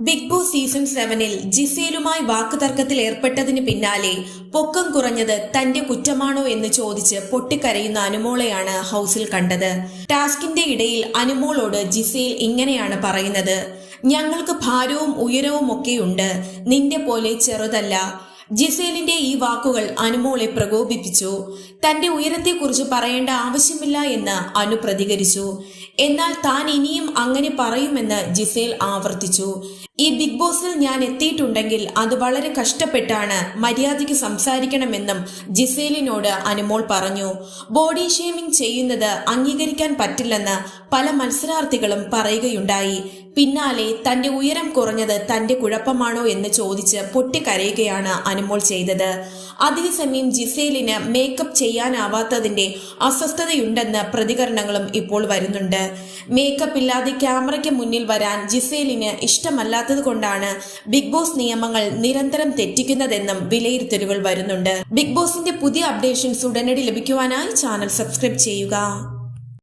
Big boss season സെവനിൽ ജിസേലുമായി വാക്കുതർക്കത്തിൽ ഏർപ്പെട്ടതിന് പിന്നാലെ പൊക്കം കുറഞ്ഞത് തന്റെ കുറ്റമാണോ എന്ന് ചോദിച്ച് പൊട്ടിക്കരയുന്ന അനുമോളെയാണ് ഹൗസിൽ കണ്ടത്. ടാസ്കിന്റെ ഇടയിൽ അനുമോളോട് ജിസേൽ ഇങ്ങനെയാണ് പറയുന്നത്. ഞങ്ങൾക്ക് ഭാരവും ഉയരവും ഒക്കെയുണ്ട്. നിന്റെ പോലെ ചെറുതല്ല. ജിസേലിന്റെ ഈ വാക്കുകൾ അനുമോളെ പ്രകോപിപ്പിച്ചു. തന്റെ ഉയരത്തെക്കുറിച്ച് പറയേണ്ട ആവശ്യമില്ല എന്ന് അനു പ്രതികരിച്ചു. എന്നാൽ താൻ ഇനിയും അങ്ങനെ പറയുമെന്ന് ജിസേൽ ആവർത്തിച്ചു. ഈ ബിഗ് ബോസിൽ ഞാൻ എത്തിയിട്ടുണ്ടെങ്കിൽ അത് വളരെ കഷ്ടപ്പെട്ടാണ് മര്യാദയ്ക്ക് സംസാരിക്കണമെന്നും ജിസേലിനോട് അനുമോൾ പറഞ്ഞു. ബോഡി ഷേമിംഗ് ചെയ്യുന്നത് അംഗീകരിക്കാൻ പറ്റില്ലെന്ന് പല മത്സരാർത്ഥികളും പറയുകയുണ്ടായി. പിന്നാലെ തന്റെ ഉയരം കുറഞ്ഞത് തന്റെ കുഴപ്പമാണോ എന്ന് ചോദിച്ച് പൊട്ടിക്കരയുകയാണ് അനുമോൾ ചെയ്തത്. അതേസമയം ജിസേലിന് മേക്കപ്പ് ചെയ്യാനാവാത്തതിന്റെ അസ്വസ്ഥതയുണ്ടെന്ന് പ്രതികരണങ്ങളും ഇപ്പോൾ വരുന്നുണ്ട്. മേക്കപ്പ് ഇല്ലാതെ ക്യാമറയ്ക്ക് മുന്നിൽ വരാൻ ജിസേലിന് ഇഷ്ടമല്ലാത്തത് കൊണ്ടാണ് ബിഗ് ബോസ് നിയമങ്ങൾ നിരന്തരം തെറ്റിക്കുന്നതെന്നും വിലയിരുത്തലുകൾ വരുന്നുണ്ട്. ബിഗ് ബോസിന്റെ പുതിയ അപ്ഡേഷൻസ് ഉടനടി ലഭിക്കുവാനായി ചാനൽ സബ്സ്ക്രൈബ് ചെയ്യുക.